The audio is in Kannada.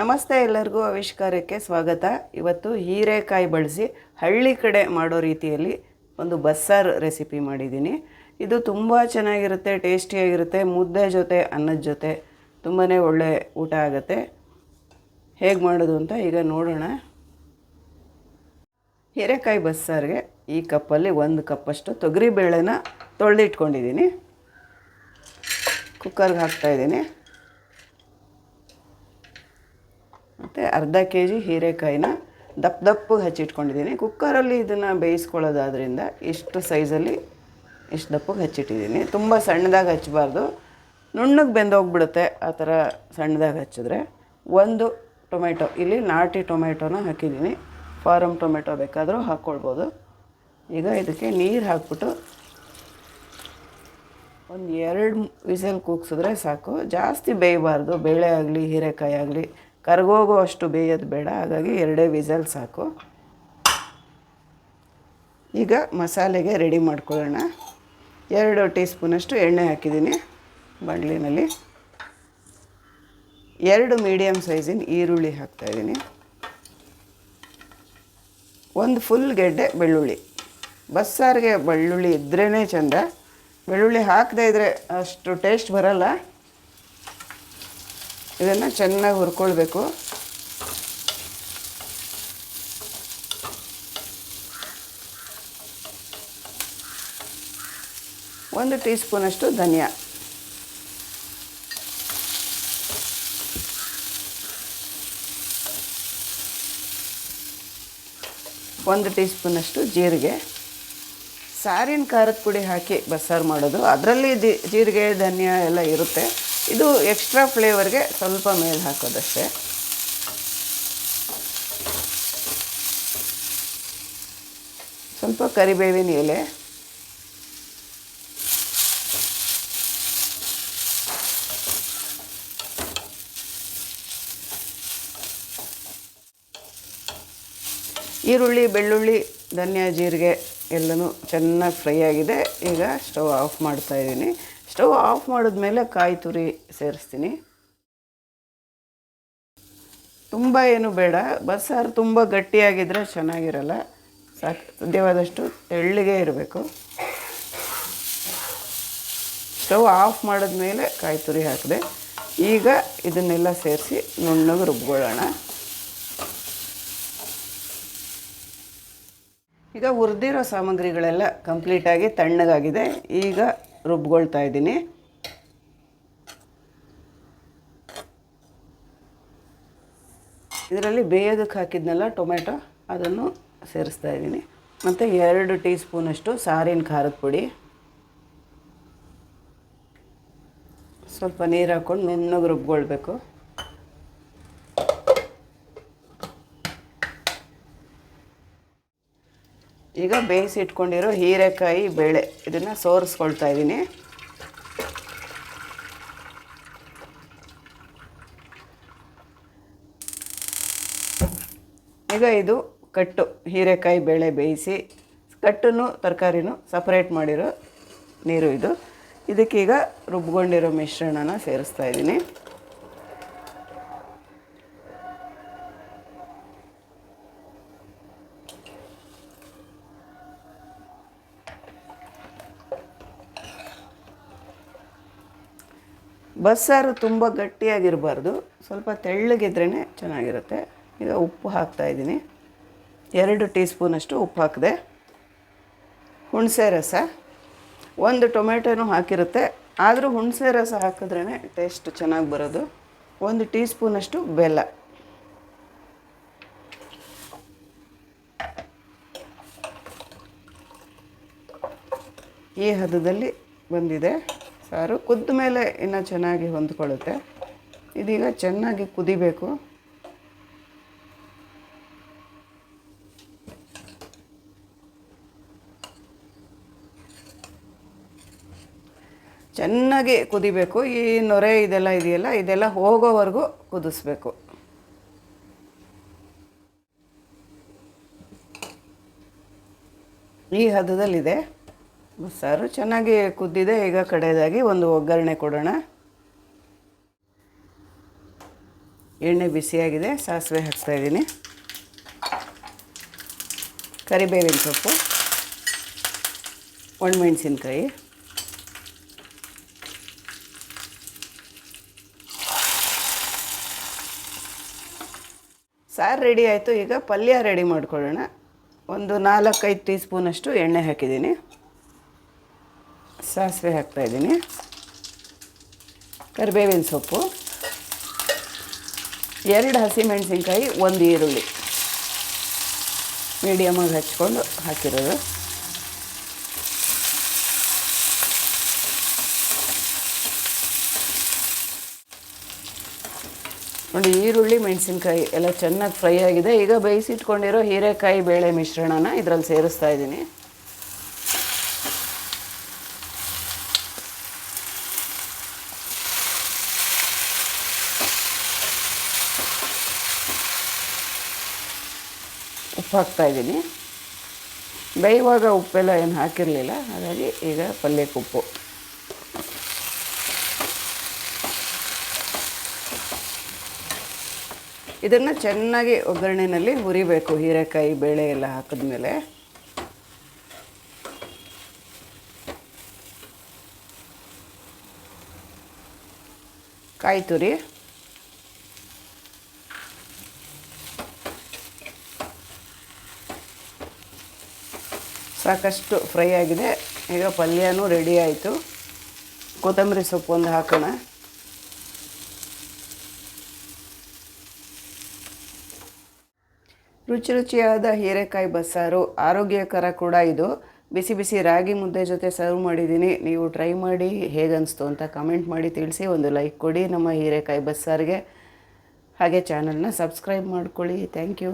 ನಮಸ್ತೆ ಎಲ್ಲರಿಗೂ ಆವಿಷ್ಕಾರಕ್ಕೆ ಸ್ವಾಗತ. ಇವತ್ತು ಹೀರೆಕಾಯಿ ಬಳಸಿ ಹಳ್ಳಿ ಕಡೆ ಮಾಡೋ ರೀತಿಯಲ್ಲಿ ಒಂದು ಬಸ್ಸಾರು ರೆಸಿಪಿ ಮಾಡಿದ್ದೀನಿ. ಇದು ತುಂಬ ಚೆನ್ನಾಗಿರುತ್ತೆ, ಟೇಸ್ಟಿಯಾಗಿರುತ್ತೆ, ಮುದ್ದೆ ಜೊತೆ, ಅನ್ನದ ಜೊತೆ ತುಂಬಾ ಒಳ್ಳೆ ಊಟ ಆಗುತ್ತೆ. ಹೇಗೆ ಮಾಡೋದು ಅಂತ ಈಗ ನೋಡೋಣ. ಹೀರೆಕಾಯಿ ಬಸ್ಸಾರಿಗೆ ಈ ಕಪ್ಪಲ್ಲಿ ಒಂದು ಕಪ್ಪಷ್ಟು ತೊಗರಿಬೇಳೆನ ತೊಳೆದಿಟ್ಕೊಂಡಿದ್ದೀನಿ. ಕುಕ್ಕರ್ಗೆ ಹಾಕ್ತಾಯಿದ್ದೀನಿ ಅರ್ಧ ಕೆ ಜಿ ಹೀರೆಕಾಯಿನ ದಪ್ಪ ದಪ್ಪಗೆ ಹಚ್ಚಿಟ್ಕೊಂಡಿದ್ದೀನಿ. ಕುಕ್ಕರಲ್ಲಿ ಇದನ್ನು ಬೇಯಿಸ್ಕೊಳ್ಳೋದಾದ್ರಿಂದ ಇಷ್ಟು ಸೈಜಲ್ಲಿ ಇಷ್ಟು ದಪ್ಪಗೆ ಹಚ್ಚಿಟ್ಟಿದ್ದೀನಿ. ತುಂಬ ಸಣ್ಣದಾಗಿ ಹಚ್ಚಬಾರ್ದು. ನುಣ್ಣಗೆ ಬೆಂದೋಗ್ಬಿಡುತ್ತೆ ಆ ಥರ ಸಣ್ಣದಾಗಿ ಹಚ್ಚಿದ್ರೆ. ಒಂದು ಟೊಮೆಟೊ, ಇಲ್ಲಿ ನಾಟಿ ಟೊಮೆಟೊನ ಹಾಕಿದ್ದೀನಿ. ಫಾರಮ್ ಟೊಮೆಟೊ ಬೇಕಾದರೂ ಹಾಕ್ಕೊಳ್ಬೋದು. ಈಗ ಇದಕ್ಕೆ ನೀರು ಹಾಕ್ಬಿಟ್ಟು ಒಂದು ಎರಡು ವಿಸಲ್ ಕೂಗ್ಸಿದ್ರೆ ಸಾಕು. ಜಾಸ್ತಿ ಬೇಯಬಾರ್ದು. ಬೇಳೆ ಆಗಲಿ, ಹೀರೆಕಾಯಿ ಆಗಲಿ ಕರ್ಗೋಗೋ ಅಷ್ಟು ಬೇಯೋದು ಬೇಡ, ಹಾಗಾಗಿ ಎರಡೇ ವಿಸಲ್ ಸಾಕು. ಈಗ ಮಸಾಲೆಗೆ ರೆಡಿ ಮಾಡ್ಕೊಳ್ಳೋಣ. ಎರಡು ಟೀ ಸ್ಪೂನಷ್ಟು ಎಣ್ಣೆ ಹಾಕಿದ್ದೀನಿ ಬಂಡ್ಲಿನಲ್ಲಿ. ಎರಡು ಮೀಡಿಯಮ್ ಸೈಜಿನ ಈರುಳ್ಳಿ ಹಾಕ್ತಾಯಿದ್ದೀನಿ ಒಂದು ಫುಲ್ ಗೆಡ್ಡೆ ಬೆಳ್ಳುಳ್ಳಿ. ಬಸ್ಸಾರಿಗೆ ಬೆಳ್ಳುಳ್ಳಿ ಇದ್ರೇ ಚೆಂದ. ಬೆಳ್ಳುಳ್ಳಿ ಹಾಕದೇ ಇದ್ದರೆ ಅಷ್ಟು ಟೇಸ್ಟ್ ಬರಲ್ಲ. ಇದನ್ನು ಚೆನ್ನಾಗಿ ಹುರ್ಕೊಳ್ಬೇಕು. ಒಂದು ಟೀ ಸ್ಪೂನಷ್ಟು ಧನಿಯಾ. ಒಂದು ಟೀ ಸ್ಪೂನಷ್ಟು ಜೀರಿಗೆ. ಸಾರಿನ ಖಾರದ ಪುಡಿ ಹಾಕಿ ಬಸ್ಸಾರು ಮಾಡೋದು. ಅದರಲ್ಲಿ ಜೀರಿಗೆ, ಧನಿಯಾ ಎಲ್ಲ ಇರುತ್ತೆ. ಇದು ಎಕ್ಸ್ಟ್ರಾ ಫ್ಲೇವರ್ಗೆ ಸ್ವಲ್ಪ ಮೇಲೆ ಹಾಕೋದಷ್ಟೇ. ಸ್ವಲ್ಪ ಕರಿಬೇವಿನ ಎಲೆ. ಈರುಳ್ಳಿ, ಬೆಳ್ಳುಳ್ಳಿ, ಧನಿಯಾ, ಜೀರಿಗೆ ಎಲ್ಲನೂ ಚೆನ್ನಾಗಿ ಫ್ರೈ ಆಗಿದೆ. ಈಗ ಸ್ಟವ್ ಆಫ್ ಮಾಡ್ತಾ ಇದ್ದೀನಿ. ಸ್ಟವ್ ಆಫ್ ಮಾಡಿದ್ಮೇಲೆ ಕಾಯಿ ತುರಿ ಸೇರಿಸ್ತೀನಿ. ತುಂಬ ಏನು ಬೇಡ. ಬಸ್ಸಾರು ತುಂಬ ಗಟ್ಟಿಯಾಗಿದ್ದರೆ ಚೆನ್ನಾಗಿರಲ್ಲ. ಸಾಕು ಸಾಧ್ಯವಾದಷ್ಟು ತೆಳ್ಳಗೆ ಇರಬೇಕು. ಸ್ಟವ್ ಆಫ್ ಮಾಡಿದ್ಮೇಲೆ ಕಾಯಿ ತುರಿ ಹಾಕಿದೆ. ಈಗ ಇದನ್ನೆಲ್ಲ ಸೇರಿಸಿ ನುಣ್ಣಗೆ ರುಬ್ಕೊಳ್ಳೋಣ. ಈಗ ಹುರಿದಿರೋ ಸಾಮಗ್ರಿಗಳೆಲ್ಲ ಕಂಪ್ಲೀಟಾಗಿ ತಣ್ಣಗಾಗಿದೆ. ಈಗ ರುಬ್ಕೊಳ್ತಾ ಇದ್ದೀನಿ. ಇದರಲ್ಲಿ ಬೇಯೋದಕ್ಕೆ ಹಾಕಿದ್ನಲ್ಲ ಟೊಮೆಟೊ ಅದನ್ನು ಸೇರಿಸ್ತಾ ಇದ್ದೀನಿ. ಮತ್ತು ಎರಡು ಟೀ ಸ್ಪೂನಷ್ಟು ಸಾರಿನ ಖಾರದ ಪುಡಿ. ಸ್ವಲ್ಪ ನೀರು ಹಾಕ್ಕೊಂಡು ನುಣ್ಣಗೆ ರುಬ್ಕೊಳ್ಬೇಕು. ಈಗ ಬೇಯಿಸಿ ಇಟ್ಕೊಂಡಿರೋ ಹೀರೆಕಾಯಿ ಬೇಳೆ, ಇದನ್ನು ಸೋರಿಸ್ಕೊಳ್ತಾ ಇದ್ದೀನಿ ಈಗ ಇದು ಕಟ್ಟು, ಹೀರೆಕಾಯಿ ಬೇಳೆ ಬೇಯಿಸಿ, ಕಟ್ಟನ್ನು, ತರಕಾರಿನೂ ಸಪ್ರೇಟ್ ಮಾಡಿರೋ ನೀರು ಇದು. ಇದಕ್ಕೀಗ ರುಬ್ಕೊಂಡಿರೋ ಮಿಶ್ರಣನ ಸೇರಿಸ್ತಾ ಇದ್ದೀನಿ ಬಸ್ಸಾರು ತುಂಬ ಗಟ್ಟಿಯಾಗಿರಬಾರ್ದು. ಸ್ವಲ್ಪ ತೆಳ್ಳಗಿದ್ರೇ ಚೆನ್ನಾಗಿರುತ್ತೆ. ಈಗ ಉಪ್ಪು ಹಾಕ್ತಾ ಇದ್ದೀನಿ. ಎರಡು ಟೀ ಸ್ಪೂನಷ್ಟು ಉಪ್ಪು ಹಾಕಿದೆ. ಹುಣಸೆ ರಸ. ಒಂದು ಟೊಮೆಟೊನೂ ಹಾಕಿರುತ್ತೆ. ಆದರೂ ಹುಣಸೆ ರಸ ಹಾಕಿದ್ರೇ ಟೇಸ್ಟ್ ಚೆನ್ನಾಗಿ ಬರೋದು. ಒಂದು ಟೀ ಸ್ಪೂನಷ್ಟು ಬೆಲ್ಲ. ಈ ಹದದಲ್ಲಿ ಬಂದಿದೆ. ಸಾರು ಕುದ್ದ ಮೇಲೆ ಇನ್ನೂ ಚೆನ್ನಾಗಿ ಹೊಂದ್ಕೊಳ್ಳುತ್ತೆ. ಇದೀಗ ಚೆನ್ನಾಗಿ ಕುದಿಬೇಕು. ಚೆನ್ನಾಗಿ ಕುದಿಬೇಕು. ಈ ನೊರೆ ಇದೆಲ್ಲ ಇದೆಯಲ್ಲ, ಇದೆಲ್ಲ ಹೋಗೋವರೆಗೂ ಕುದಿಸ್ಬೇಕು. ಈ ಹದದಲ್ಲಿದೆ. ಬಸ್ಸಾರು ಚೆನ್ನಾಗಿ ಕುದ್ದಿದೆ. ಈಗ ಕಡೆಯದಾಗಿ ಒಂದು ಒಗ್ಗರಣೆ ಕೊಡೋಣ. ಎಣ್ಣೆ ಬಿಸಿಯಾಗಿದೆ, ಸಾಸಿವೆ ಹಾಕ್ತಾಯಿದ್ದೀನಿ ಕರಿಬೇವಿನ ಸೊಪ್ಪು, ಒಣಮೆಣಸಿನ್ಕಾಯಿ. ಸಾರು, ರೆಡಿ ಆಯಿತು. ಈಗ ಪಲ್ಯ ರೆಡಿ ಮಾಡ್ಕೊಳ್ಳೋಣ. ಒಂದು ನಾಲ್ಕೈದು ಟೀ ಸ್ಪೂನಷ್ಟು ಎಣ್ಣೆ ಹಾಕಿದ್ದೀನಿ. ಸಾಸಿವೆ ಹಾಕ್ತಾಯಿದ್ದೀನಿ ಕರಿಬೇವಿನ ಸೊಪ್ಪು. ಎರಡು ಹಸಿಮೆಣಸಿನ್ಕಾಯಿ, ಒಂದು ಈರುಳ್ಳಿ. ಮೀಡಿಯಮಾಗಿ ಹಚ್ಕೊಂಡು ಹಾಕಿರೋದು. ನೋಡಿ, ಈರುಳ್ಳಿ, ಮೆಣಸಿನ್ಕಾಯಿ ಎಲ್ಲ ಚೆನ್ನಾಗಿ ಫ್ರೈ ಆಗಿದೆ. ಈಗ ಬೇಯಿಸಿಟ್ಕೊಂಡಿರೋ ಹೀರೆಕಾಯಿ, ಬೇಳೆ ಮಿಶ್ರಣನ ಇದರಲ್ಲಿ ಸೇರಿಸ್ತಾ ಇದ್ದೀನಿ. ಉಪ್ಪು ಹಾಕ್ತಾ ಇದ್ದೀನಿ. ಬೇಯುವಾಗ ಉಪ್ಪೆಲ್ಲ ಏನು ಹಾಕಿರಲಿಲ್ಲ. ಹಾಗಾಗಿ ಈಗ ಪಲ್ಯಕ್ಕೆ ಉಪ್ಪು ಇದನ್ನು ಚೆನ್ನಾಗಿ ಒಗ್ಗರಣೆಯಲ್ಲಿ ಹುರಿಬೇಕು. ಹೀರೆಕಾಯಿ, ಬೇಳೆ ಎಲ್ಲ ಹಾಕಿದ್ಮೇಲೆ. ಕಾಯಿ ತುರಿ. ಸಾಕಷ್ಟು ಫ್ರೈ ಆಗಿದೆ. ಈಗ ಪಲ್ಯನೂ ರೆಡಿ ಆಯಿತು. ಕೊತ್ತಂಬರಿ ಸೊಪ್ಪು ಒಂದು ಹಾಕೋಣ. ರುಚಿ ರುಚಿಯಾದ ಹೀರೆಕಾಯಿ ಬಸ್ಸಾರು ಆರೋಗ್ಯಕರ ಕೂಡ ಇದು. ಬಿಸಿ ಬಿಸಿ ರಾಗಿ ಮುದ್ದೆ ಜೊತೆ ಸರ್ವ್ ಮಾಡಿದ್ದೀನಿ. ನೀವು ಟ್ರೈ ಮಾಡಿ ಹೇಗನ್ನಿಸ್ತು ಅಂತ ಕಮೆಂಟ್ ಮಾಡಿ ತಿಳಿಸಿ. ಒಂದು ಲೈಕ್ ಕೊಡಿ ನಮ್ಮ ಹೀರೆಕಾಯಿ ಬಸ್ಸಾರಿಗೆ. ಹಾಗೆ ಚಾನಲ್ನ ಸಬ್ಸ್ಕ್ರೈಬ್ ಮಾಡ್ಕೊಳ್ಳಿ. Thank you